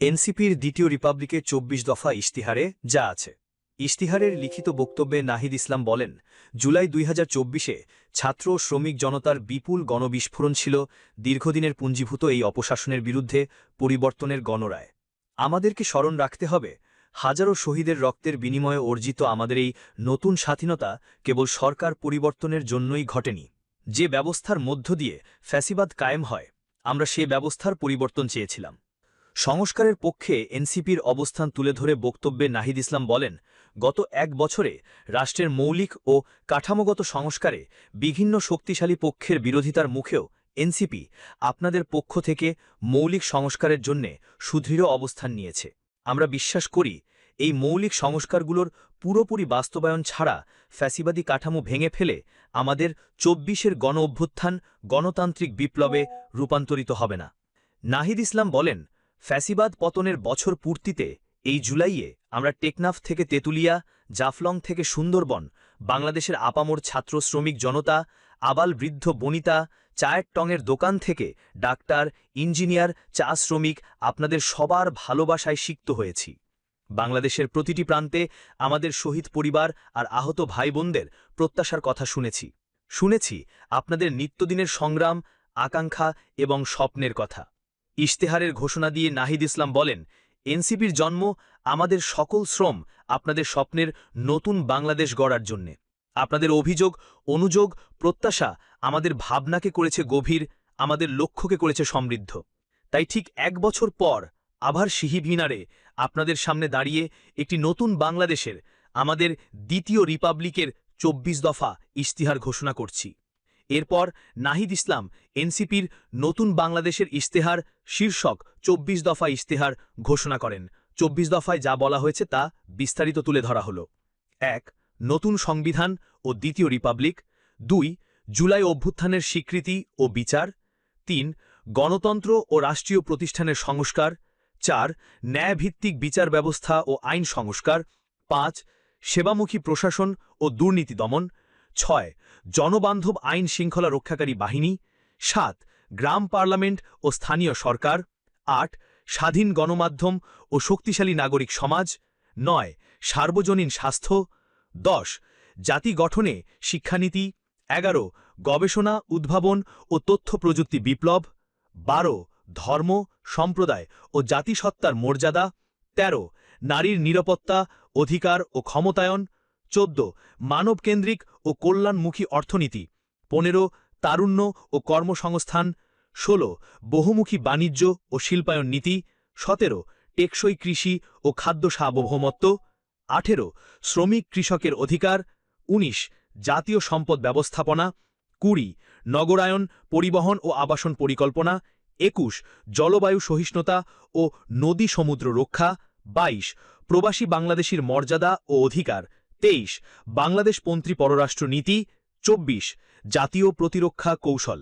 এনসিপির দ্বিতীয় রিপাবলিকের চব্বিশ দফা ইশতিহারে যা আছে। ইশতিহারের লিখিত বক্তব্যে নাহিদ ইসলাম বলেন, জুলাই দুই হাজার ছাত্র ও শ্রমিক জনতার বিপুল গণবিস্ফোরণ ছিল দীর্ঘদিনের পুঞ্জীভূত এই অপশাসনের বিরুদ্ধে পরিবর্তনের গণরায়। আমাদেরকে স্মরণ রাখতে হবে, হাজারো শহীদের রক্তের বিনিময়ে অর্জিত আমাদের এই নতুন স্বাধীনতা কেবল সরকার পরিবর্তনের জন্যই ঘটেনি। যে ব্যবস্থার মধ্য দিয়ে ফ্যাসিবাদ কায়েম হয়, আমরা সে ব্যবস্থার পরিবর্তন চেয়েছিলাম। সংস্কারের পক্ষে এনসিপির অবস্থান তুলে ধরে বক্তব্যে নাহিদ ইসলাম বলেন, গত এক বছরে রাষ্ট্রের মৌলিক ও কাঠামোগত সংস্কারে বিভিন্ন শক্তিশালী পক্ষের বিরোধিতার মুখেও এনসিপি আপনাদের পক্ষ থেকে মৌলিক সংস্কারের জন্যে সুদৃঢ় অবস্থান নিয়েছে। আমরা বিশ্বাস করি, এই মৌলিক সংস্কারগুলোর পুরোপুরি বাস্তবায়ন ছাড়া ফ্যাসিবাদী কাঠামো ভেঙে ফেলে আমাদের চব্বিশের গণ অভ্যুত্থান গণতান্ত্রিক বিপ্লবে রূপান্তরিত হবে না। নাহিদ ইসলাম বলেন ফ্যাসিবাদ পতনের বছর পূর্তিতে এই জুলাইয়ে আমরা টেকনাফ থেকে তেতুলিয়া, জাফলং থেকে সুন্দরবন, বাংলাদেশের আপামর ছাত্র শ্রমিক জনতা, আবাল বৃদ্ধ বনিতা চায়ের টঙের দোকান থেকে ডাক্তার, ইঞ্জিনিয়ার, চা শ্রমিক আপনাদের সবার ভালোবাসায় সিক্ত হয়েছি। বাংলাদেশের প্রতিটি প্রান্তে আমাদের শহীদ পরিবার আর আহত ভাই বোনদের প্রত্যাশার কথা শুনেছি। শুনেছি আপনাদের নিত্যদিনের সংগ্রাম, আকাঙ্ক্ষা এবং স্বপ্নের কথা। ইশতেহারের ঘোষণা দিয়ে নাহিদ ইসলাম বলেন, এনসিপির জন্ম আমাদের সকল শ্রম আপনাদের স্বপ্নের নতুন বাংলাদেশ গড়ার জন্যে। আপনাদের অভিযোগ, অনুযোগ, প্রত্যাশা আমাদের ভাবনাকে করেছে গভীর, আমাদের লক্ষ্যকে করেছে সমৃদ্ধ। তাই ঠিক এক বছর পর আবার সিহি মিনারে আপনাদের সামনে দাঁড়িয়ে একটি নতুন বাংলাদেশের, আমাদের দ্বিতীয় রিপাবলিকের চব্বিশ দফা ইশতিহার ঘোষণা করছি। এরপর নাহিদ ইসলাম, এনসিপির নতুন বাংলাদেশের ইশতেহার শীর্ষক চব্বিশ দফা ইশতেহার ঘোষণা করেন। চব্বিশ দফায় যা বলা হয়েছে তা বিস্তারিত তুলে ধরা হল। এক, নতুন সংবিধান ও দ্বিতীয় রিপাবলিক। দুই, জুলাই অভ্যুত্থানের স্বীকৃতি ও বিচার। তিন, গণতন্ত্র ও রাষ্ট্রীয় প্রতিষ্ঠানের সংস্কার। চার, ন্যায়ভিত্তিক বিচার ব্যবস্থা ও আইন সংস্কার। পাঁচ, সেবামুখী প্রশাসন ও দুর্নীতি দমন। ছয়, জনবান্ধব আইন শৃঙ্খলা রক্ষাকারী বাহিনী। সাত, গ্রাম পার্লামেন্ট ও স্থানীয় সরকার। আট, স্বাধীন গণমাধ্যম ও শক্তিশালী নাগরিক সমাজ। নয়, সার্বজনীন স্বাস্থ্য। দশ, জাতি গঠনে শিক্ষানীতি। এগারো, গবেষণা, উদ্ভাবন ও তথ্য প্রযুক্তি বিপ্লব। বারো, ধর্ম, সম্প্রদায় ও জাতিসত্তার মর্যাদা। ১৩ নারীর নিরাপত্তা, অধিকার ও ক্ষমতায়ন। চোদ্দ, মানবকেন্দ্রিক ও কল্যাণমুখী অর্থনীতি। পনেরো, তারুণ্য ও কর্মসংস্থান। ষোলো, বহুমুখী বাণিজ্য ও শিল্পায়ন নীতি। সতেরো, টেকসই কৃষি ও খাদ্য সার্বভৌমত্ব। আঠেরো, শ্রমিক কৃষকের অধিকার। ১৯ জাতীয় সম্পদ ব্যবস্থাপনা। কুড়ি, নগরায়ন, পরিবহন ও আবাসন পরিকল্পনা। একুশ, জলবায়ু সহিষ্ণুতা ও নদী সমুদ্র রক্ষা। ২২ প্রবাসী বাংলাদেশীর মর্যাদা ও অধিকার। তেইশ বাংলাদেশপন্থী পররাষ্ট্র নীতি চব্বিশ জাতীয় প্রতিরক্ষা কৌশল।